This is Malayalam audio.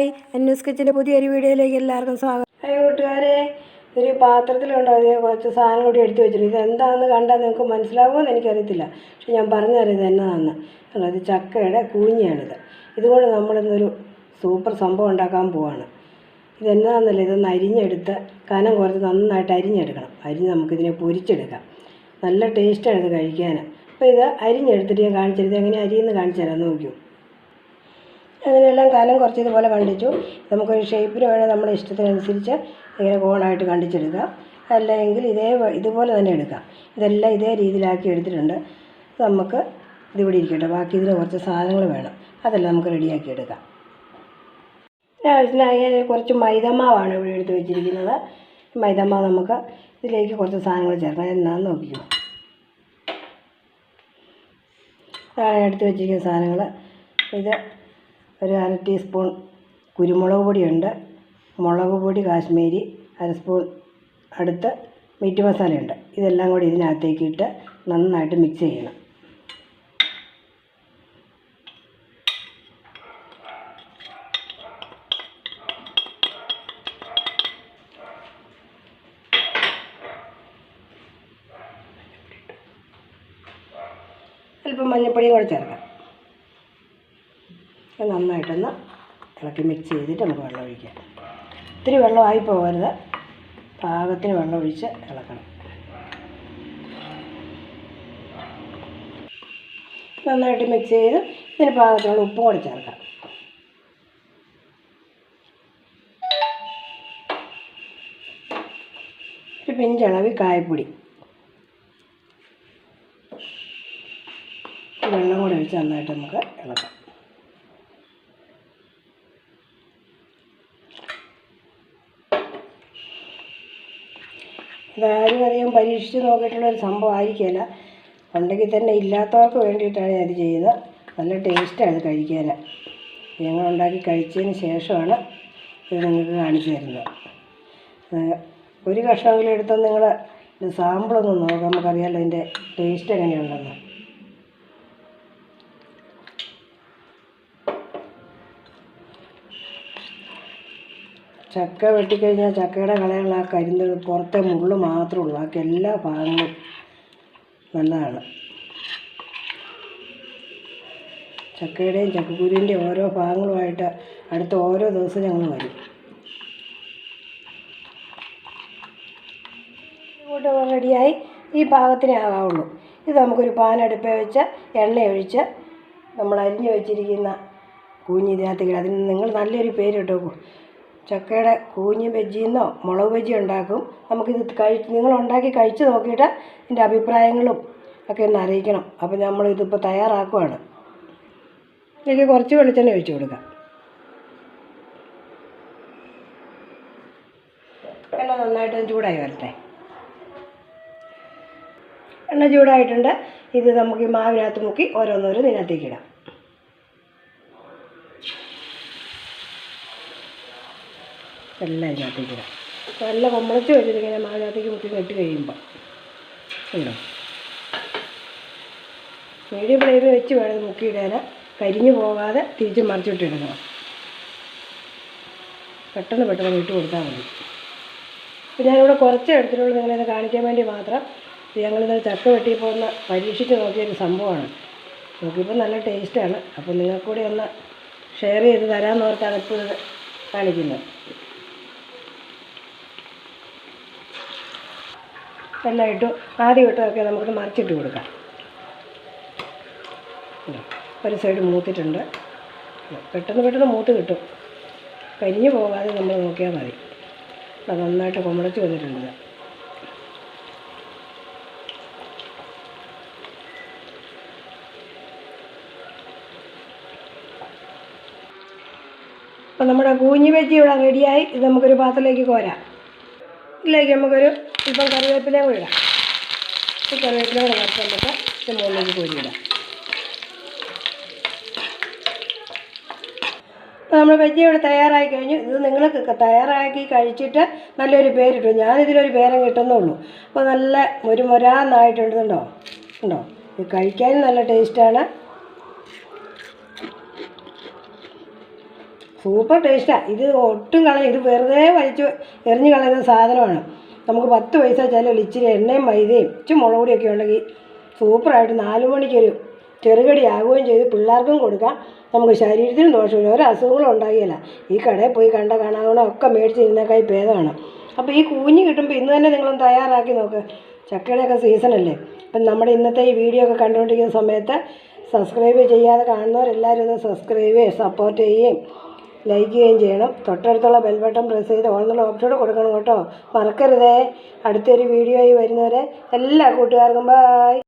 ഹായ് അന്യൂസ് കിച്ചന്റെ പുതിയൊരു വീഡിയോയിലേക്ക് എല്ലാവർക്കും സ്വാഗതം. ഹായ് കൂട്ടുകാരെ ഒരു പാത്രത്തിലുണ്ടോ? കുറച്ച് സാധനം കൂടി എടുത്തു വെച്ചിട്ടുണ്ട്. ഇത് എന്താണെന്ന് കണ്ടാൽ നിങ്ങൾക്ക് മനസ്സിലാവുമെന്ന് എനിക്കറിയത്തില്ല. പക്ഷെ ഞാൻ പറഞ്ഞുതരാം ഇത് എന്നതാണെന്ന് ഇത് ചക്കയുടെ കൂഞ്ഞിയാണിത് ഇതുകൊണ്ട് നമ്മളിന്നൊരു സൂപ്പർ സംഭവം ഉണ്ടാക്കാൻ പോവാണ്. ഇത് എന്നതാണെന്നല്ല ഇതൊന്ന് അരിഞ്ഞെടുത്ത് കനം കുറച്ച് നന്നായിട്ട് അരിഞ്ഞെടുക്കണം. അരിഞ്ഞ് നമുക്കിതിനെ പൊരിച്ചെടുക്കാം. നല്ല ടേസ്റ്റാണ് ഇത് കഴിക്കാൻ. അപ്പോൾ ഇത് അരിഞ്ഞെടുത്തിട്ട് ഞാൻ കാണിച്ചത് എങ്ങനെ അരിയെന്ന് കാണിച്ചു തരാം നോക്കൂ അതിനെല്ലാം കനം കുറച്ച് ഇതുപോലെ കണ്ടിച്ചു. നമുക്കൊരു ഷേപ്പിന് വേണേൽ നമ്മുടെ ഇഷ്ടത്തിനനുസരിച്ച് ഇങ്ങനെ കോണായിട്ട് കണ്ടിച്ചെടുക്കാം. അല്ലെങ്കിൽ ഇതേ ഇതുപോലെ തന്നെ എടുക്കാം. ഇതെല്ലാം ഇതേ രീതിയിലാക്കി എടുത്തിട്ടുണ്ട്. നമുക്ക് ഇതിവിടെ ഇരിക്കട്ടെ. ബാക്കി ഇതിന് കുറച്ച് സാധനങ്ങൾ വേണം. അതെല്ലാം നമുക്ക് റെഡിയാക്കി എടുക്കാം. ആവശ്യത്തിനായി കുറച്ച് മൈദമാവാണ് ഇവിടെ എടുത്ത് വെച്ചിരിക്കുന്നത്. മൈദമാവ് നമുക്ക് ഇതിലേക്ക് കുറച്ച് സാധനങ്ങൾ ചേർക്കണം എന്നാന്ന് നോക്കിക്കോ. എടുത്ത് വെച്ചിരിക്കുന്ന സാധനങ്ങൾ. ഇത് ഒരു അര ടീസ്പൂൺ കുരുമുളക് പൊടിയുണ്ട്. മുളക് പൊടി കാശ്മീരി അര സ്പൂൺ അടുത്ത് മീറ്റ് മസാലയുണ്ട്. ഇതെല്ലാം കൂടി ഇതിനകത്തേക്ക് ഇട്ട് നന്നായിട്ട് മിക്സ് ചെയ്യണം. അല്പം മഞ്ഞൾപ്പൊടിയും കൂടെ ചേർക്കാം. നന്നായിട്ടൊന്ന് ഇളക്കി മിക്സ് ചെയ്തിട്ട് നമുക്ക് വെള്ളം ഒഴിക്കാം. ഒത്തിരി വെള്ളമായി പോകരുത്. പാകത്തിന് വെള്ളം ഒഴിച്ച് ഇളക്കണം. നന്നായിട്ട് മിക്സ് ചെയ്ത് ഇതിന് പാകത്തിനുള്ള ഉപ്പും കൂടി ചേർക്കാം. ഒരു പിഞ്ചളവി കായപ്പൊടി. വെള്ളം കൂടി ഒഴിച്ച് നന്നായിട്ട് നമുക്ക് ഇളക്കാം. ഇതാരും അധികം പരീക്ഷിച്ച് നോക്കിയിട്ടുള്ള ഒരു സംഭവം ആയിരിക്കില്ല ഉണ്ടെങ്കിൽ തന്നെ ഇല്ലാത്തവർക്ക് വേണ്ടിയിട്ടാണ് ഞാൻ ഇത് ചെയ്യുന്നത്. നല്ല ടേസ്റ്റാണ് ഇത് കഴിക്കാൻ. ഞങ്ങൾ ഉണ്ടാക്കി കഴിച്ചതിന് ശേഷമാണ് ഇത് നിങ്ങൾക്ക് കാണിച്ചു തരുന്നത്. ഒരു കഷ്ണമെങ്കിലും എടുത്ത് നിങ്ങൾ സാമ്പിളൊന്ന് നോക്കാം. നമുക്കറിയാമല്ലോ ഇതിന്റെ ടേസ്റ്റ് എങ്ങനെയുണ്ടെന്ന്. ചക്ക വെട്ടിക്കഴിഞ്ഞാൽ ചക്കയുടെ കളയുള്ള ആ കരിന്ത് പുറത്തെ മുള്ള് മാത്രമേ ഉള്ളൂ. ബാക്കി എല്ലാ ഭാഗങ്ങളും നല്ലതാണ്. ചക്കയുടെയും ചക്കക്കുരുവിന്റെയും ഓരോ ഭാഗങ്ങളുമായിട്ട് അടുത്ത ഓരോ ദിവസവും ഞങ്ങൾ വരും. റെഡിയായി. ഈ ഭാഗത്തിനെ ആകാവുള്ളൂ. ഇത് നമുക്കൊരു പാൻ അടുപ്പേ വെച്ച് എണ്ണയൊഴിച്ച് നമ്മൾ അരിഞ്ഞു വെച്ചിരിക്കുന്ന കൂഞ്ഞി കിട അതിന് നിങ്ങൾ നല്ലൊരു പേര് ഇട്ടോ ചക്കയുടെ കൂഞ്ഞ് ബജ്ജിന്നോ മുളക് ബജ്ജി ഉണ്ടാക്കും. നമുക്കിത് കഴിച്ച് നിങ്ങൾ ഉണ്ടാക്കി കഴിച്ച് നോക്കിയിട്ട് എന്റെ അഭിപ്രായങ്ങളും ഒക്കെ ഒന്ന് അറിയിക്കണം. അപ്പോൾ നമ്മളിതിപ്പോൾ തയ്യാറാക്കുവാണ്. ഇതിലേക്ക് കുറച്ച് വെളിച്ചെണ്ണ ഒഴിച്ചു കൊടുക്കാം. എണ്ണ നന്നായിട്ട് ചൂടായി വരട്ടെ. എണ്ണ ചൂടായിട്ടുണ്ട്. ഇത് നമുക്ക് ഈ മാവിനകത്ത് മുക്കി ഓരോന്നോരോ ഇതിനകത്തേക്ക് ഇടാം. എല്ലാം ഇതിനകത്തേക്ക് ഇടാം. നല്ല കൊമ്പളച്ച് വെച്ചിരിക്കുന്ന മാവിനകത്തേക്ക് മുക്കി കെട്ടി കഴിയുമ്പോൾ ഇടാം മീഡിയം ഫ്ലെയിമിൽ വെച്ച് വേണം മുക്കിയിടാൻ കരിഞ്ഞു പോകാതെ തിരിച്ച് മറിച്ചിട്ടിടണം പെട്ടെന്ന് പെട്ടെന്ന് വിട്ട് കൊടുത്താൽ മതി. അപ്പോൾ ഞാനിവിടെ കുറച്ച് എടുത്തിട്ടുള്ളൂ. നിങ്ങളിത് കാണിക്കാൻ വേണ്ടി മാത്രം. ഞങ്ങളിത് ചക്ക വെട്ടിയപ്പോൾ ഒന്ന് പരീക്ഷിച്ച് നോക്കിയൊരു സംഭവമാണ്. നോക്കിയപ്പോൾ നല്ല ടേസ്റ്റാണ്. അപ്പോൾ നിങ്ങൾക്കൂടെ കൂടി ഒന്ന് ഷെയർ ചെയ്ത് തരാമെന്നോർത്താണ് ഇപ്പോൾ ഇത് കാണിക്കുന്നത്. എല്ലാം ആദ്യ വട്ടമൊക്കെ നമുക്ക് മറിച്ചിട്ട് കൊടുക്കാം. ഒരു സൈഡ് മൂത്തിട്ടുണ്ട്. പെട്ടെന്ന് പെട്ടെന്ന് മൂത്ത് കിട്ടും. കരിഞ്ഞു പോകാതെ നമ്മൾ നോക്കിയാൽ മതി. അത് നന്നായിട്ട് കൊമ്പളച്ച് വന്നിട്ടുണ്ട് അപ്പം നമ്മുടെ കൂഞ്ഞി വെജി ഇവിടെ റെഡിയായി ഇത് നമുക്കൊരു പാത്രത്തിലേക്ക് കോരാം. ഇതിലേക്ക് നമുക്കൊരു ഇപ്പം കറിവേപ്പിലയും കൂടി ഇടാം. ഈ കറിവേപ്പില കൂടെ വറുത്ത് നമുക്ക് ഇത് മുകളിലേക്ക് കോരിയിടാം അപ്പോൾ നമ്മൾ വെജ് ഇവിടെ തയ്യാറായി കഴിഞ്ഞു. ഇത് നിങ്ങൾ തയ്യാറാക്കി കഴിച്ചിട്ട് നല്ലൊരു പേരിട്ടു. ഞാനിതിലൊരു പേരം കിട്ടുന്നുള്ളൂ അപ്പോൾ നല്ല ഒരു മൊരാന്നായിട്ടുണ്ടോ ഉണ്ടോ ഇത് കഴിക്കാനും നല്ല ടേസ്റ്റാണ്. സൂപ്പർ ടേസ്റ്റാണ് ഇത് ഒട്ടും കളയും. ഇത് വെറുതെ വലിച്ച് എറിഞ്ഞ് കളയുന്ന സാധനമാണ്. നമുക്ക് പത്ത് പൈസ ചിലവില്ല ഇച്ചിരി എണ്ണയും മൈദയും ഇച്ചിരി മുളക് പൊടിയൊക്കെ ഉണ്ടെങ്കിൽ സൂപ്പറായിട്ട് നാല് മണിക്കൊരു ആകുകയും ചെയ്ത് പിള്ളേർക്കും കൊടുക്കാം. നമുക്ക് ശരീരത്തിനും ദോഷമില്ല. ഒരു അസുഖങ്ങളും ഉണ്ടാകില്ല ഈ കടയിൽ പോയി കണ്ട കാണാവണം ഒക്കെ മേടിച്ച് ഇതിനേക്കായി ഭേദമാണ്. അപ്പോൾ ഈ കൂഞ്ഞ് കിട്ടുമ്പോൾ ഇന്ന് തന്നെ നിങ്ങളൊന്ന് തയ്യാറാക്കി നോക്ക്. ചക്കയുടെയൊക്കെ സീസണല്ലേ അപ്പം നമ്മുടെ ഇന്നത്തെ ഈ വീഡിയോ ഒക്കെ കണ്ടുകൊണ്ടിരിക്കുന്ന സമയത്ത് സബ്സ്ക്രൈബ് ചെയ്യാതെ കാണുന്നവരെല്ലാവരും ഒന്ന് സബ്സ്ക്രൈബ് ചെയ്യുകയും സപ്പോർട്ട് ചെയ്യുകയും ലൈക്ക് ചെയ്യുകയും ചെയ്യണം. തൊട്ടടുത്തുള്ള ബെൽ ബട്ടൺ പ്രസ് ചെയ്ത് ഓപ്ഷൻ കൊടുക്കണം കേട്ടോ. മറക്കരുതേ. അടുത്തൊരു വീഡിയോയിൽ വരുന്നവരെ എല്ലാ കൂട്ടുകാർക്കും ബായ്